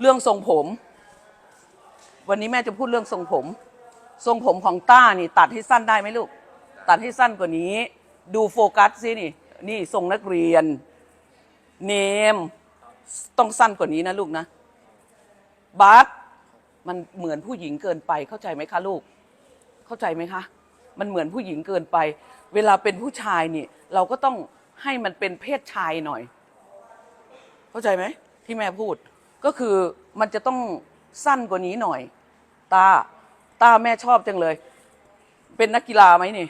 เรื่องทรงผม วันนี้แม่จะพูดเรื่องทรงผม ทรงผมของต้านี่ ตัดให้สั้นได้ไหมลูก ตัดให้สั้นกว่านี้ ดูโฟกัสสินี่ นี่ทรงนักเรียน เนม ต้องสั้นกว่านี้นะลูกนะบาสมันเหมือนผู้หญิงเกินไป เข้าใจไหมคะลูก เข้าใจไหมคะ มันเหมือนผู้หญิงเกินไป เวลาเป็นผู้ชายนี่ เราก็ต้องให้มันเป็นเพศชายหน่อย เข้าใจไหมที่แม่พูด ก็คือมันจะต้องสั้นกว่านี้หน่อย ตา ตาแม่ชอบจังเลย เป็นนักกีฬาไหมนี่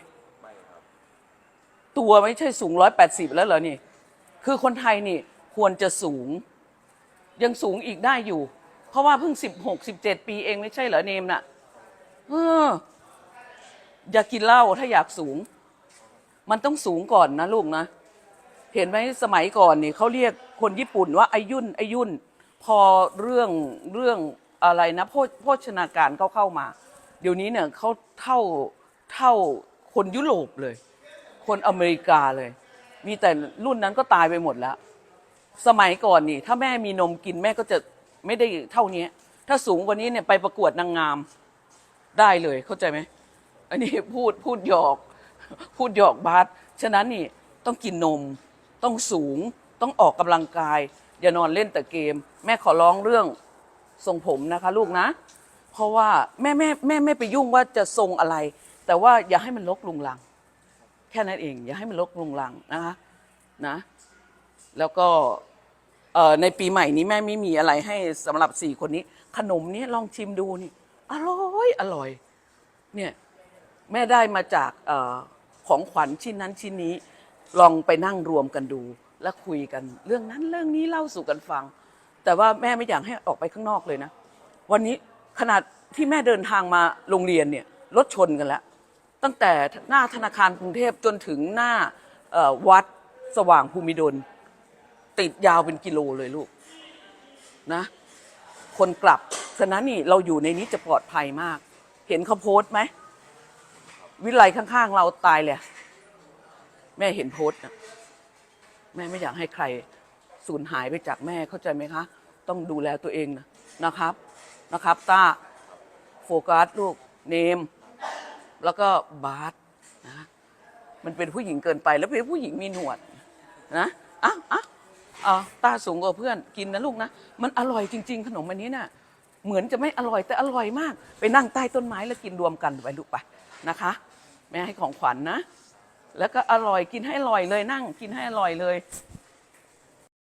ตัวไม่ใช่สูงร้อยแปดสิบแล้วเหรอนี่ คือคนไทยนี่ควรจะสูง ยังสูงอีกได้อยู่ เพราะว่าเพิ่งสิบหกสิบเจ็ดปีเองไม่ใช่เหรอเนมน่ะเอออย่ากินเหล้าถ้าอยากสูง มันต้องสูงก่อนนะลูกนะ เห็นไหมสมัยก่อนนี่เขาเรียกคนญี่ปุ่นว่าอายุนอายุน พอเรื่องเรื่องอะไรนะโภโภชนาการเขาเข้ามา เดี๋ยวนี้เนี่ยเขาเท่าเท่าคนยุโรปเลย คนอเมริกาเลย มีแต่รุ่นนั้นก็ตายไปหมดแล้ว สมัยก่อนนี่ ถ้าแม่มีนมกินแม่ก็จะไม่ได้เท่านี้ถ้าสูงกว่านี้เนี่ยไปประกวดนางงามได้เลยเข้าใจไหมอันนี้พูดพูดหยอกพูดหยอกบาสฉะนั้นนี่ต้องกินนมต้องสูงต้องออกกำลังกาย อย่านอนเล่นแต่เกม แม่ขอร้องเรื่องทรงผมนะคะลูกนะ เพราะว่าแม่แม่แม่ไม่ไปยุ่งว่าจะทรงอะไร แต่ว่าอย่าให้มันลกลุงลัง แค่นั้นเอง อย่าให้มันลกลุงลังนะคะนะ แล้วก็ในปีใหม่นี้แม่ไม่มีอะไรให้สำหรับสี่คนนี้ ขนมนี้ลองชิมดูนี่อร่อยอร่อย เนี่ยแม่ได้มาจากอของขวัญชิ้นนั้นชิ้นนี้ ลองไปนั่งรวมกันดู และคุยกัน เรื่องนั้นเรื่องนี้เล่าสู่กันฟัง แต่ว่าแม่ไม่อยากให้ออกไปข้างนอกเลยนะ วันนี้ขนาดที่แม่เดินทางมาโรงเรียนเนี่ยรถชนกันแล้ว ตั้งแต่หน้าธนาคารกรุงเทพจนถึงหน้าวัดสว่างภูมิดล ติดยาวเป็นกิโลเลยลูกนะคนกลับฉะนั้นนี่เราอยู่ในนี้จะปลอดภัยมาก เห็นเขาโพสต์ไหม วิไลข้างๆ เราตายเลย แม่เห็นโพสต์นะ แม่ไม่อยากให้ใครสูญหายไปจากแม่เข้าใจไหมคะ ต้องดูแลตัวเองนะนะครับนะครับตาโฟกัสลูกเนม แล้วก็บาสนะมันเป็นผู้หญิงเกินไปแล้วเป็นผู้หญิงมีหนวดนะอะอะอะตาสูงกว่าเพื่อนกินนะลูกนะมันอร่อยจริง ๆ ขนมอันนี้น่ะเหมือนจะไม่อร่อยแต่อร่อยมาก ไปนั่งใต้ต้นไม้แล้วกินรวมกันไปลูกไปนะคะ แม่ให้ของขวัญนะ แล้วก็อร่อยกินให้อร่อยเลยนั่งกินให้อร่อยเลย